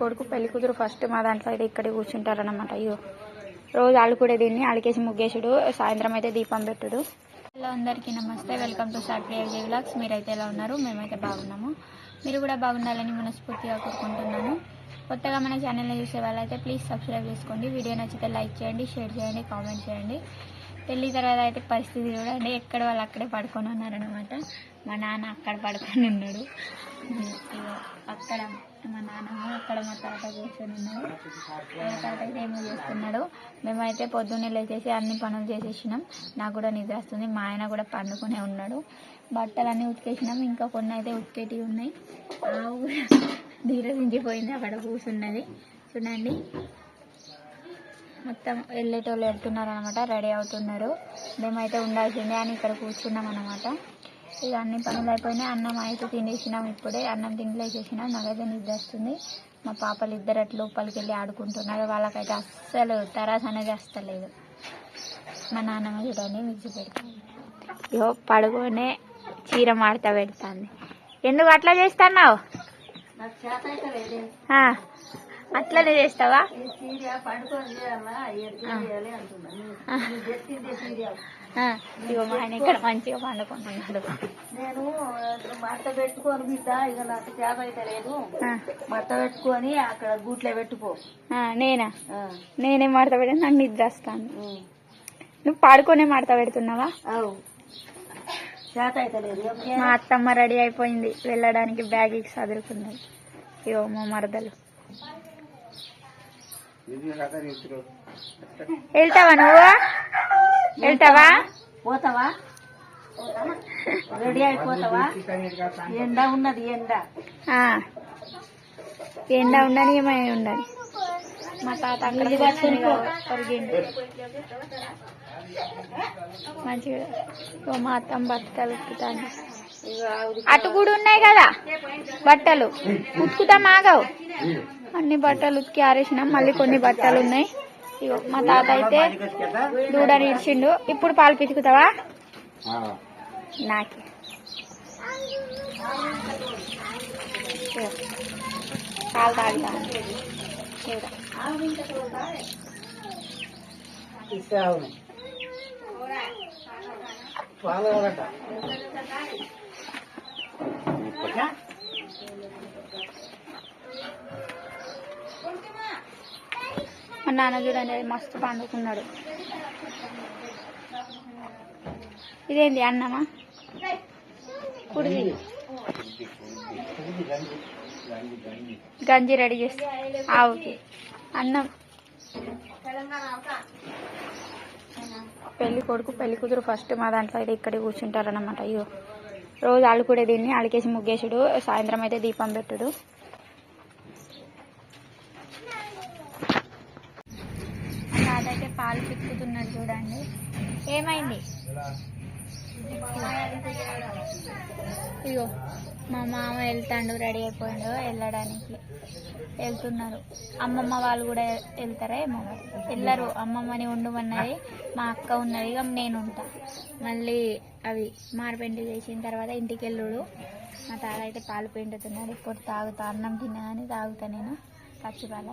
కొడుకు పెళ్ళి కూతురు ఫస్ట్ మా దాంట్లో అయితే ఇక్కడ కూర్చుంటారనమాట అయ్యో రోజు ఆడుకుడే దీన్ని ఆడికేసి ముగ్గేసుడు సాయంత్రం అయితే దీపం పెట్టుడు. హలో అందరికీ నమస్తే వెల్కమ్ టు సార్ ప్రియ మీరు మీరైతే ఎలా ఉన్నారు? మేమైతే బాగున్నాము. మీరు కూడా బాగుండాలని మనస్ఫూర్తిగా కోరుకుంటున్నాను కొత్తగా మన ఛానల్ని చూసే వాళ్ళైతే ప్లీజ్ సబ్స్క్రైబ్ చేసుకోండి. వీడియో నచ్చితే లైక్ చేయండి షేర్ చేయండి కామెంట్ చేయండి. పెళ్ళి తర్వాత అయితే పరిస్థితి చూడండి. ఎక్కడ వాళ్ళు అక్కడే పడుకొని ఉన్నారనమాట మా నాన్న అక్కడ పడుకొని ఉన్నాడు. అక్కడ మా నాన్నమ్మ అక్కడ మా తాత కూర్చొని ఉన్నాడు మా తాత అయితే ఏమో చేస్తున్నాడు. మేమైతే పొద్దున్నే లేచేసి అన్ని పనులు చేసేసినాం. నాకు కూడా నిద్ర వస్తుంది. మా ఆయన కూడా పండుకునే ఉన్నాడు. బట్టలు అన్నీ ఉతికేసినాం. ఇంకా కొన్ని అయితే ఉతికేటివి ఉన్నాయి. ఆవు కూడా ధీరసించిపోయింది అక్కడ కూర్చున్నది. చూడండి. మొత్తం వెళ్ళేటోళ్ళు వెళ్తున్నారు అనమాట రెడీ అవుతున్నారు. మేమైతే ఉండాల్సిందే అని ఇక్కడ కూర్చున్నాం అనమాట ఇక అన్ని పనులు అయిపోయినాయి. అన్నం అయితే తినేసినాం ఇప్పుడే. అన్నం తినలేసేసినాం నాకైతే నిద్ర వస్తుంది. మా పాపలు ఇద్దరు అట్లా లోపలికి వెళ్ళి ఆడుకుంటున్నారు. వాళ్ళకైతే అస్సలు తరాస్ అనేది వస్తలేదు. మా నాన్నమ్మ చూడండి మిక్సీ పెడతాను ఇగో పడుకోనే చీర మాడతా పెడతాంది. ఎందుకు అట్లా చేస్తున్నావు? అట్లనే చేస్తావా? ఇగో మా ఆయన ఇక్కడ మంచిగా పండుకుంటున్నాడు. నేను మట్ట పెట్టుకొని బిడ్డ ఇక నాకు చేత అయితే లేదు. మట్ట పెట్టుకొని అక్కడ గూట్లో పెట్టుకో. నేనా? నేనే మడత పెట్టి నాకు నిద్ర వస్తాను. నువ్వు పాడుకొనే మడత పెడుతున్నావా? మా? అత్తమ్మ రెడీ అయిపోయింది. వెళ్ళడానికి బ్యాగ్ చదువుకున్నది ఇగో మా మరదలు. వెళ్తావా నువ్వు? వెళ్తావా? పోతావా? రెడీ అయిపోతావా? ఎండ ఉన్నది ఎండ. ఆ. ఎండ ఉండని ఏమై ఉండని మా తాత మంచిగా ఓ మా అత్తమ్మ బట్టలు ఉతుకుతాను అటు కూడా ఉన్నాయి కదా బట్టలు. ఉతుకుతాం ఆగవు అన్ని బట్టలు ఉతికి ఆరేసినాం మళ్ళీ కొన్ని బట్టలు ఉన్నాయి. ఇగో మా తాత అయితే దూడని ఇడిచిండు. ఇప్పుడు పాలు పితుకుతావా? నాకే. పాలు తాగుతా. పాలు అవును మా నాన్న చూడండి మస్తు పండుకున్నాడు. ఇదేంటి అన్నమా? కుడిది. గంజి రెడీ చేస్తా ఆవుకి అన్నం. పెళ్ళి కొడుకు పెళ్ళి కూతురు ఫస్ట్ మా దాంట్లో అయితే ఇక్కడ కూర్చుంటారనమాట అయ్యో. రోజు అలుకుడే దీన్ని అడికేసి ముగ్గేసుడు. సాయంత్రం అయితే దీపం పెట్టుడు. కాలు పాలు పిక్కుతున్నాడు చూడండి. ఏమైంది? ఇగో మా మామ వెళ్తాడు రెడీ అయిపోయాడు వెళ్ళడానికి. వెళ్తున్నారు. అమ్మమ్మ వాళ్ళు కూడా వెళ్తారా ఏమో? వెళ్ళరు. అమ్మమ్మని ఉండమన్నది మా అక్క ఉన్నది ఇక నేను ఉంటా. మళ్ళీ అవి మారపెండి చేసిన తర్వాత ఇంటికి వెళ్ళుడు. మా తాత అయితే పాలు పిండుతున్నాడు ఇప్పుడు తాగుతా అన్నం తిన్నా కానీ తాగుతా నేను. పచ్చిపాల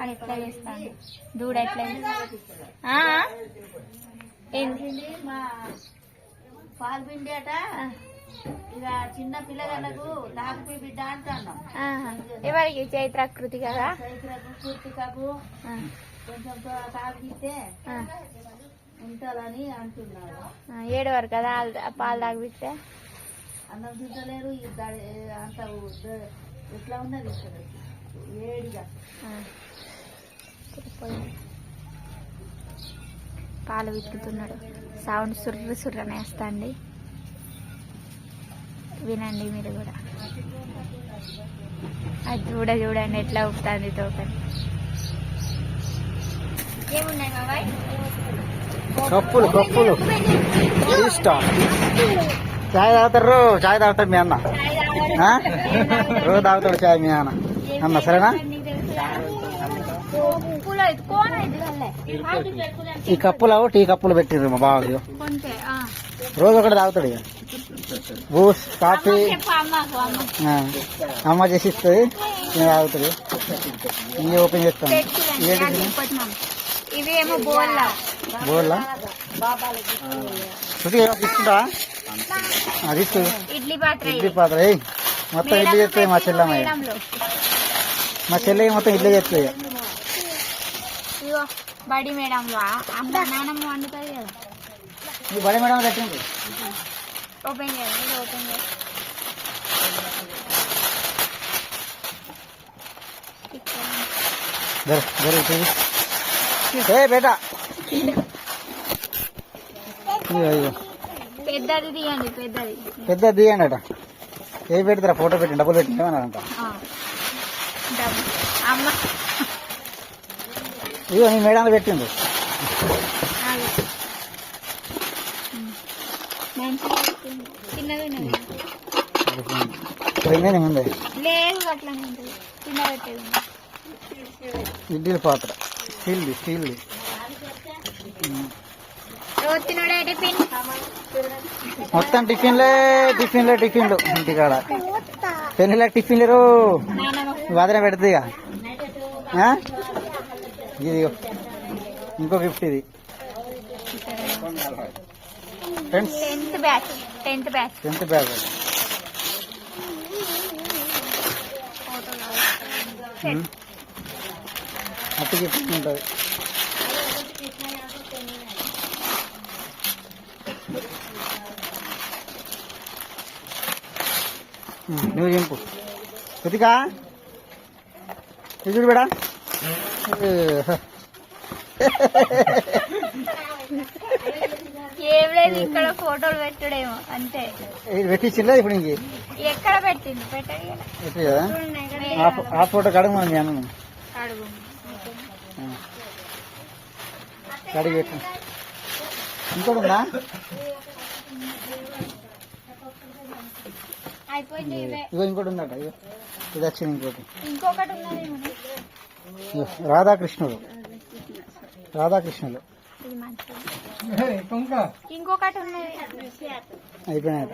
అది ఎట్లా చేస్తాను? దూడ ఎట్లా పాలు పిండి అట ఇక చిన్న పిల్లగాళ్ళకు లాకపోయి బిడ్డ అంటున్నాం. ఎవరికి చైత్రాకృతి కదా? చైత్రకు కూర్తికకు ఆ, కొంచెం తా- తాగిస్తే ఆ, ఉంటుందని అంటున్నారు వరకు కదా పాలు తాగిపిస్తే? అన్నం తింటలేరు ఈ దడి- అంత ఎట్లా ఉన్నది ఇక్కడ. సరిపోయింది. పాలు విత్తుతున్నాడు. సౌండ్ సుర్రు సుర్రనే వేస్తండి వినండి మీరు కూడా. అది చూడ చూడండి ఎట్లా ఉపుతుంది తోకని. ఏమున్నాయి బాబాయ్ కప్పులు కప్పులు. ఇష్టం చాయ్ తాగుతారు చాయ్ తాగుతాడు మీ అన్న? రోజు తాగుతాడు చాయ్ మీ అన్న. అన్న సరేనా? ఈ కప్పులు టీ కప్పులు పెట్టిర్రు మా కొంటే రోజు ఒకటి తాగుతాడు ఇక. Boost coffee. అమ్మ చేసి ఇస్తుంది నేను తాగుతుంది ఇవి ఓపెన్ చేస్తాను తెచ్చుదండి ఏంటి అది ఇప్పటినాం. ఇవి ఏమో బోల్లా. బోల్లా? శృతి ఏమో తీసుకుంటా అది ఇస్తుంది ఇడ్లీ పాత్ర ఇడ్లీ పాత్ర ఏయ్ మొత్తం ఇడ్లీ చేస్తుంది మా చెల్లమ్మ ఇక. మేడంలో. మా చెల్లె మొత్తం ఇడ్లీ చేస్తుంది ఇక. ఇగో బడి మేడంలో ఆ- అమ్మ నానమ్మ వండుతుంది కదా ఈ బడి మేడం కట్టింది ఓపెన్ చేయాలి ఇది ఓపెన్ చేయాలి జర జర ఇటు ఇటు. ఏ బేటా ఇదిగో, ఇదిగో. పెద్దది తీయండి పెద్దది పెద్ద తీయండి అట ఏ పెడతారా ఫోటో పెట్టి డబ్బులు పెట్టి ఏమన్నారంట. అమ్మ ఇదిగో నీ మేడం పెట్టిండు ఆగు. ఉమ్. మంచిగా పెట్టింది. లేదు. ఇడ్లీ పాత్ర స్టీల్ది స్టీల్ది మొత్తం టిఫిన్లే టిఫిన్లే టిఫిన్లు ఇంటికాడ. పెళ్ళిళ్ళకి టిఫిన్లు నానమ్మ వదిన పెడుతుంది ఇక. ఆ? ఇదిగో ఇంకో గిఫ్ట్ ఇది. Friends tenth batch tenth batch. Tenth అట్టి గిఫ్ట్ ఉంటుంది. ఉమ్, నువ్వు చింపు కొద్దిగా చూడు బేడా ఏం లేదు ఇక్కడ ఫోటోలు పెట్టుడేమో అంతే ఇది పెట్టించిందా ఇప్పుడు ఇంక ఎక్కడ పెట్టింది పెట్టడి పెట్టి కదా ఆ ఫో- ఆ ఫోటో కడుగు మనం మీ అన్న అడుగు కడిగి పెట్టు ఇంకోటి ఉందా అయిపోయింది ఇవే ఇగో ఇంకోటి ఉందట ఇగో. ఇది వచ్చింది ఇంకోటి. ఇంకొకటి ఉన్నది రాధాకృష్ణుడు. రాధాకృష్ణుడు. ఇంకొకటి ఉన్నది. అయిపోయినాయట.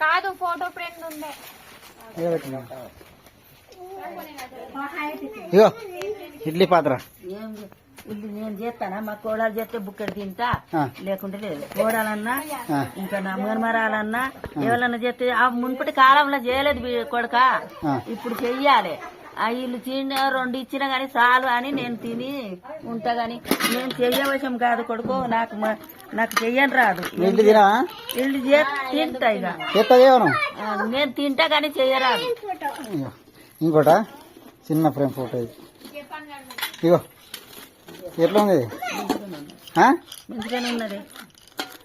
కాదు ఫోటో ఉండే. ఇగో పెట్టినా. ఇగో. ఇడ్లీ పాత్ర. ఇల్లు నేను చేస్తానా? మా కోడలు చేస్తే బుక్కడి తింటా? లేకుంటే లేదు. కోడాలన్నా ఇంకా నా మరమరాలన్నా ఎవరన్నా చేస్తే ఆ మునుపటి కాలంలో చేయలేదు కొడుక. ఇప్పుడు చెయ్యాలి. ఆ ఇల్లు తిన్న రెండు ఇచ్చినా గానీ చాలు అని నేను తిని ఉంటా గాని నేను చెయ్యవశం కాదు కొడుకు. నాకు మ- నాకు చెయ్యని రాదు. ఇల్లు చే తింటా ఇక. చేస్తా చేయను ఆ, నేను తింటా గానీ చెయ్యరాదు. ఇంకోట? చిన్న ఫ్రేమ్ ఫోటో ఇది. ఇగో. ఎట్లా ఉంది? మంచిగానే ఉన్నది.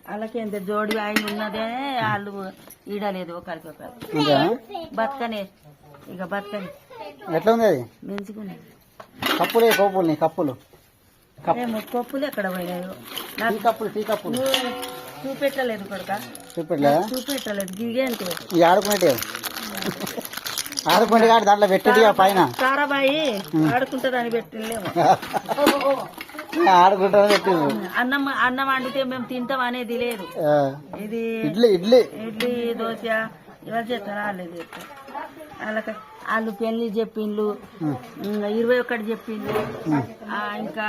వాళ్ళకి ఎంత జోడి ఆయన ఉన్నదే వాళ్ళు ఈడలేదు ఒకరికొకరు అంతేనా బతకనే. ఇక బతకని. ఎట్లా ఉంది అది మంచిగున్నది. కప్పులే కప్పులు. నీ కప్పులు కొప్పులు ఎక్కడ పోయినాయో? టీ నాకు కప్పులు టీ కప్పులు. చూపెట్టలేదు కొడుక. చూపెట్టలే? చూపెట్టలేదు. గిగేంటి ఇవి ఆడుకునేటే ఆడుకునే కాదు దాంట్లో పెట్టేది పైన. తారాబాయి ఆడుకుంటారని పెట్టలేము ఆడుకుంటా పెట్టింది అన్నం అన్నం వండితే మేము తింటాం అనేది లేదు. ఇది ఇడ్లీ ఇడ్లీ. ఇడ్లీ దోశ ఇవాళ చేస్తారు చేస్తారు. వాళ్ళకి వాళ్ళు పెళ్ళి చెప్పిండ్లు. ఇరవై ఒకటి చెప్పిండ్లు. ఇంకా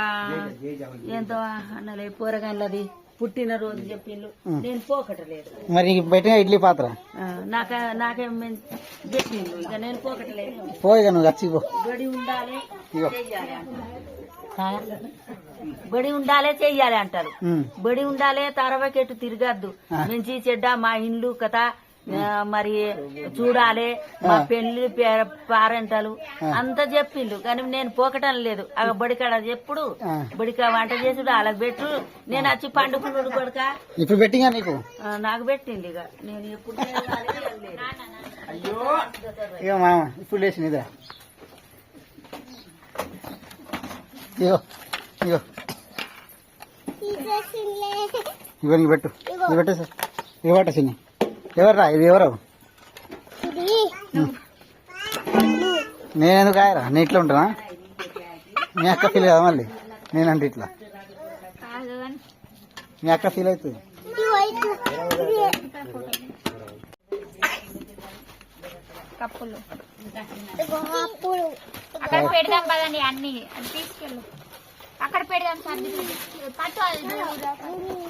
ఎంతో అన్నలే పోరగాళ్ళది. పుట్టినరోజు చెప్పిండ్లు నేను పోకటలేదు. మరి పెట్టిన ఇడ్లీ పాత్ర? నాక నాకేం చెప్పిండ్లు ఇక నేను పోకటలేదు. పోయిగా నువ్వు బడి ఉండాలి చెయ్యాలి బడి ఉండాలి చెయ్యాలి అంటారు. బడి ఉండాలి తరవకెట్టు తిరగద్దు. మంచి చెడ్డ మా ఇండ్లు కథ. మరి చూడాలి. మా. పెళ్ళి పారెంటలు అంతా చెప్పిండు. కానీ నేను పోకటం లేదు. ఆ బడికాడ చెప్పుడు. బడిక వంట చేసుడు వాళ్ళకి పెట్టు. నేను వచ్చి పండుకున్నాడు కొడుక ఇప్పుడు పెట్టిగా నీకు? నాకు పెట్టింది ఇక నేను ఎప్పుడు మామ ఇప్పుడు లేచి నిద్ర. ఇగో ఇగో. ఇగో నీకు పెట్టు. ఇది పెట్టు సార్. ఇది ఎవరా ఇది ఎవరు? నేను ఎందుకు ఆయరా నేను ఇట్లా ఉంటానా? మీ అక్క ఫీల్ కదా మళ్ళీ? నేనంటే ఇట్లా. మీ అక్క ఫీల్ అవుతుంది.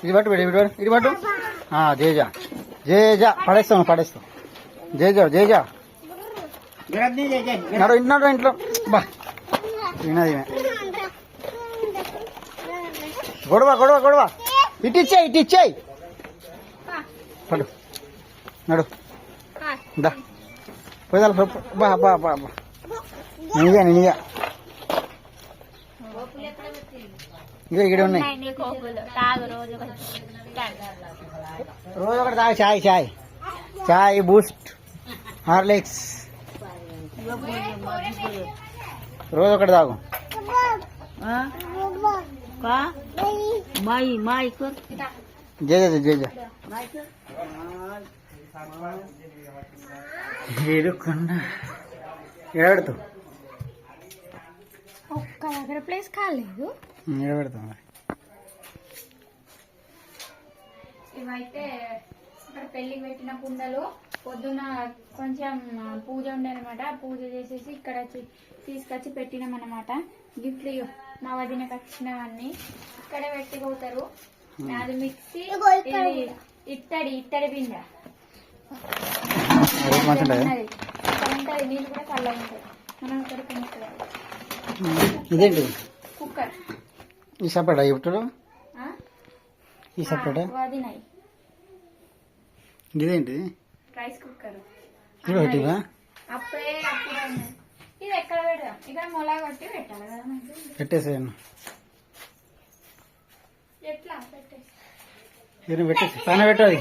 ఇది పట్టు. ఇది పట్టు ఇది పట్టు జేజా ఆ, జా జేజ పడేస్తాం పడేస్తాం జేజ జేజ నడు ఇన్నాడు ఇంట్లో. బా. తినది గొడవ గొడవ గొడవ. ఇటు ఇచ్చేయి ఇటు పడు. నడు. దా. పోదాలి బా బా బా బా. నిజా నిజా ఇక్కడ ఉన్నాయి. ఉన్నాయి నీ కోకులు తాగు రోజు ఒకటి. తాగు. రోజు ఒకటి తాగు చాయ్ చాయ్ చాయ్ బూస్ట్ హార్లిక్స్ రోజు ఒకటి తాగు ఆ? కా? మాయి మాయి కర్ జే జే జే జే ఏడుకొండ ఏడబెడతావు ఒక్క దగ్గర ప్లేస్ కాలేదు ఏడబెడతావు మరి ఇవైతే ఇక్కడ పెళ్ళికి పెట్టిన కుండలు పొద్దున కొంచెం పూజ ఉండే అనమాట పూజ చేసేసి ఇక్కడ వచ్చి తీసుకొచ్చి పెట్టినాం అనమాట గిఫ్ట్లు. మా వదినకి వచ్చినవన్నీ ఇక్కడే పెట్టి పోతారు. అది మిక్సీ ఇది ఇత్తడి ఇత్తడి బింద ఉంటుంది. నీళ్ళు కూడా చల్లగా ఉంటాయి మనం ఇక్కడ ఇదేంటి కుక్కర్. ఈ? ఈ సపరేటా? ఇదేంటి? Rice cooker. ఇప్పుడు ఒకటివా అప్పుడే. ఇది ఎక్కడ పెడదాం? ఇక్కడ మొల కొట్టి పెట్టాలి కదా. పెట్టేసేయను ఎట్లా? పెట్టేసి. నేను పెట్టేసి. పైన పెట్టాలి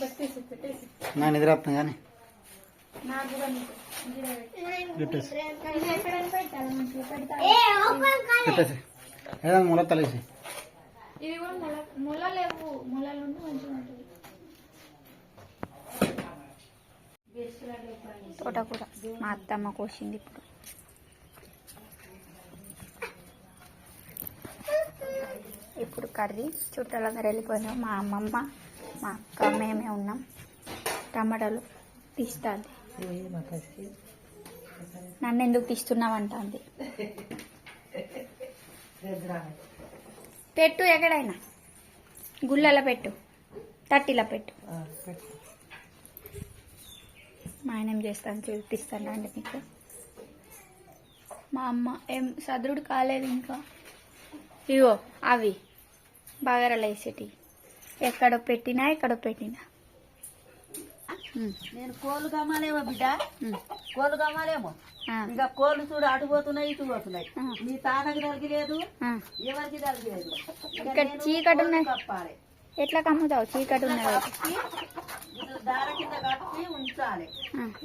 పెట్టేసి పెట్టేసి నా నిద్ర వస్తుంది. కానీ. పెట్టేసి. పెట్టేసి. ఏదైనా ముల తలేసి. ఇది కూడా మొల మొల లేవు మొలలు మంచిగా ఉంటుంది. తోటకూర. మా అత్తమ్మ కోసింది ఇప్పుడు. ఇప్పుడు కర్రీ. చుట్టాలందరూ వెళ్ళిపోయినాం. మా అమ్మమ్మ మా అక్క మేమే ఉన్నాం. టమాటాలు తీస్తుంది. నన్ను ఎందుకు తీస్తున్నావంట అంది పెట్టు ఎక్కడైనా. గుళ్ళలో పెట్టు. తట్టిలో పెట్టు. మా ఆయన ఏం చేస్తాను చూపిస్తాను అండి మీకు. మా అమ్మ ఏం సదరుడు కాలేదు ఇంకా. ఇగో అవి. బగారాలు వేసేటి. ఎక్కడో పెట్టినా ఎక్కడో పెట్టినా. నేను కోళ్ళు కమ్మాలేమో బిడ్డ? కోళ్ళు కమ్మాలేమో? ఇంకా కోళ్ళు చూడు అటు పోతున్నాయి ఇటు పోతున్నాయి. నీ తాతకి తగిలేదు ఆ. ఎవరికి తగిలేదు ఇక ఇక్కడ చీకటి ఉన్నది. కప్పాలి. ఎట్లా కమ్ముతావు? చీకటి ఇటు దార కింద కప్పి ఉంచాలి.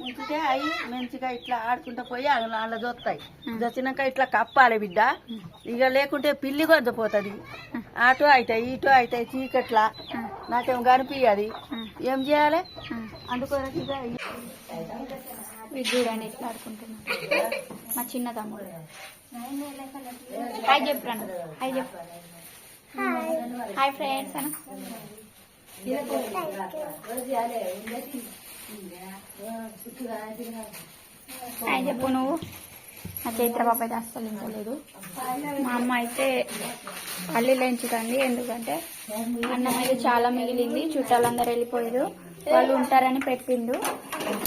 ఉంచితే అవి మంచిగా ఇట్లా ఆడుకుంటూ పోయి అందులో దొత్తాయి ఆ. దొచ్చినాక ఇట్లా కప్పాలి బిడ్డ. ఇక లేకుంటే పిల్లి కొద్దపోతుంది అటు అవుతాయి ఇటు అవుతాయి చీకట్లా. నాకేం కనిపించదు ఏం చేయాలి? ఆ. అందుకొరకు ఇది చూడండి ఎట్లా ఆడుకుంటున్నాడు మా చిన్న తమ్ముడు. హాయ్ చెప్పు హాయ్ చెప్పు హాయ్ ఫ్రెండ్స్ హాయ్ చెప్పు నువ్వు. మా చైత్ర పాప అయితే అస్సలు ఇంకలేదు మా అమ్మ అయితే పల్లీలు ఎంచుతుంది ఎందుకంటే అన్నం అయితే చాలా మిగిలింది చుట్టాలందరూ వెళ్ళిపోయారు. వాళ్ళు ఉంటారని పెట్టిండు.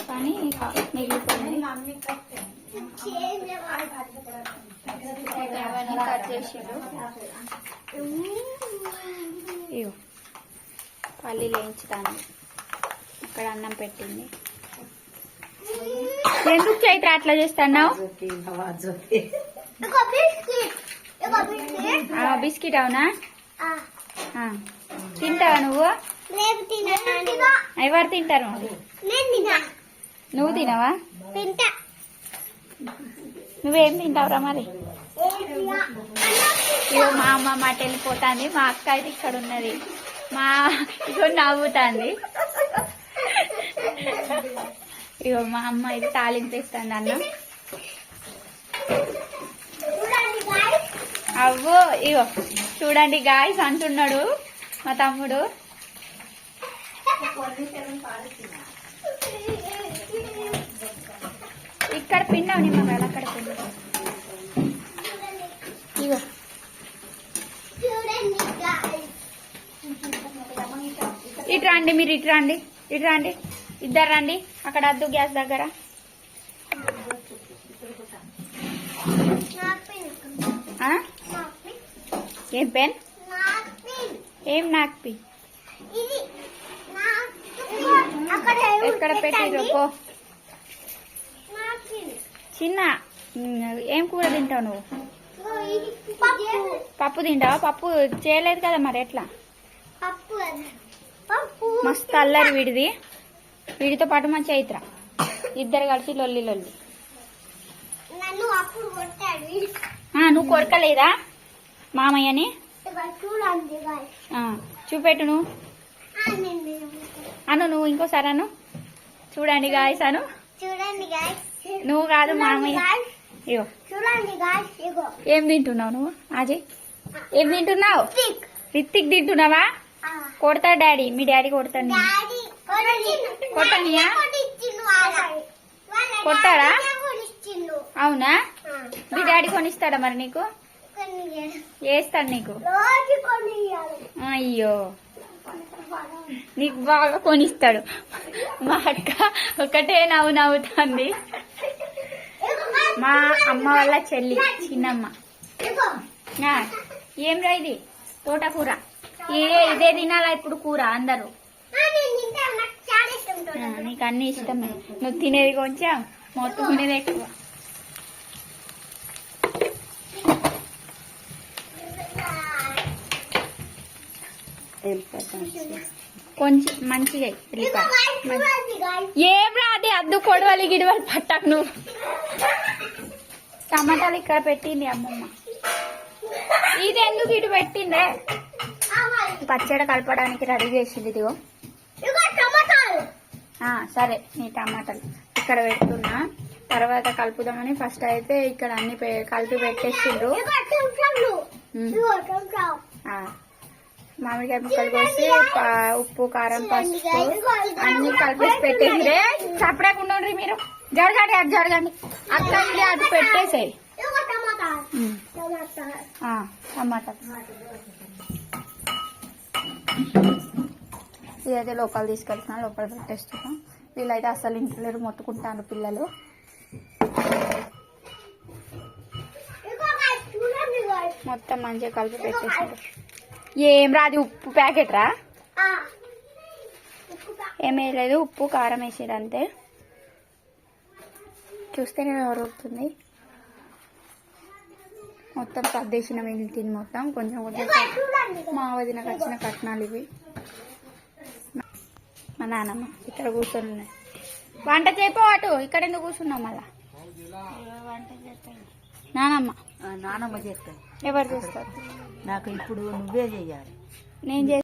కానీ మిగిలిపోయింది. అవన్నీ కట్ చేసిండు. ఇగో పల్లీలు వేయించుతాను ఇక్కడ అన్నం పెట్టింది. ఎందుకు చైత్ర అట్లా చేస్తున్నావు? బిస్కెట్ అవునా. తింటావా నువ్వు? ఎవరు తింటారు? నువ్వు తినవా? నువ్వేం తింటావురా మరి? ఇగో మా అమ్మ మాట వెళ్ళిపోతాంది మా అక్క అయితే ఇక్కడ ఉన్నది. మా ఇగో నవ్వుతాంది. ఇగో మా అమ్మ ఇది తాలింపు ఇస్తుంది అన్న. అవ్వో ఇగో చూడండి గాయస్ అంటున్నాడు మా తమ్ముడు. తింటావు నిమ్మకాయలు అక్కడ ఇగో. ఇటు రండి మీరు ఇటు రండి ఇటు రండి ఇద్దరు రండి అక్కడ అద్దు గ్యాస్ దగ్గర? ఏం పెన్? ఏం నాకు పి ఎక్కడ పెట్టిరు పో. చిన్న. ఏం కూర తింటావు నువ్వు? పప్పు. తింటావా? పప్పు చేయలేదు కదా మరి ఎట్లా? మస్తు అల్లరి వీడిది. వీడితో పాటు మా చైత్ర ఇద్దరు కలిసి లొల్లి లొల్లి. నువ్వు కొరకలేదా? మామయ్యని? చూడండి guys. ఆ, చూపెట్టు నువ్వు. ఆ, నేను అను నువ్వు ఇంకోసారి అను. చూడండి గాయస్ అను. చూడండి గాయస్ నువ్వు కాదు మామయ్య. ఇగో. చూడండి గాయస్ ఇగో. ఏం తింటున్నావు నువ్వు అజయ్ ఏం తింటున్నావు? రిత్తిక్. తింటున్నావా? కొడతాడు డాడీ మీ డాడీ కొడతాడు కొట్టిండు. కొట్టనియా? కొట్టాడా? అవునా? మీ డాడీ కొనిస్తాడా మరి నీకు. వేస్తాడు నీకు. అయ్యో. నీకు బాగా కొనిస్తాడు. మా అక్క ఒకటే నవ్వు నవ్వుతుంది. మా అమ్మ వాళ్ళ చెల్లి చిన్నమ్మ. ఏం రా ఇది? తోటకూర ఏ ఇదే తినాలా ఇప్పుడు కూర అందరూ? నీకు అన్ని ఇష్టమే. నువ్వు తినేది కొంచెం మొత్తం ఉండేది ఎక్కువ. కొంచెం మంచిగా guys. ఏం రాది అద్దు కొడవలి గిడవలి పట్టకు నువ్వు. టమాటాలు ఇక్కడ పెట్టింది అమ్మమ్మ. ఇది ఎందుకు ఇటు పెట్టిందే. పచ్చడి కలపడానికి రెడీ చేసింది ఇదిగో. సరే నీ టమాటాలు ఇక్కడ పెడుతున్నా. తర్వాత కలుపుదామని ఫస్ట్ అయితే ఇక్కడ అన్ని కలిపి పెట్టేసిండ్రు. మామిడికాయ ముక్కలు కోసి ఉప్పు కారం పసుపు అన్ని కలిపేసి పెట్టేసిరే చప్పడకుండా ఉండ్రి మీరు. జరగండి అటు జరగండి. అక్కడ ఇది అటు పెట్టేసేయి. టమాటా. ఇదైతే లోపల తీసుకెళ్తున్నా లోపల పెట్టేస్తున్నాం. వీళ్ళైతే అసలు ఇంట్లో మొత్తుకుంటాను పిల్లలు. మొత్తం మంచిగా కలిపి పెట్టేసారు ఏం రాది ఉప్పు ప్యాకెట్ రా. ఆ. ఉప్పు కా- ఏమీ లేదు ఉప్పు కారం వేసాడు అంతే. చూస్తేనే ఎవరుతుంది మొత్తం సర్దేసిన ఇంటిని మొత్తం కొంచెం కొంచెం. మా వదినకు వచ్చిన కట్నాలు ఇవి. మా నానమ్మ ఇక్కడ కూర్చొని ఉన్నాయి వంట చేపో అటు ఇక్కడ ఎందుకు కూర్చున్నావు మళ్ళా? నానమ్మ. నానమ్మ చేస్తాను ఎవరు చేస్తారు? నాకు ఇప్పుడు నువ్వే చెయ్యాలి. నేను చేస్తాను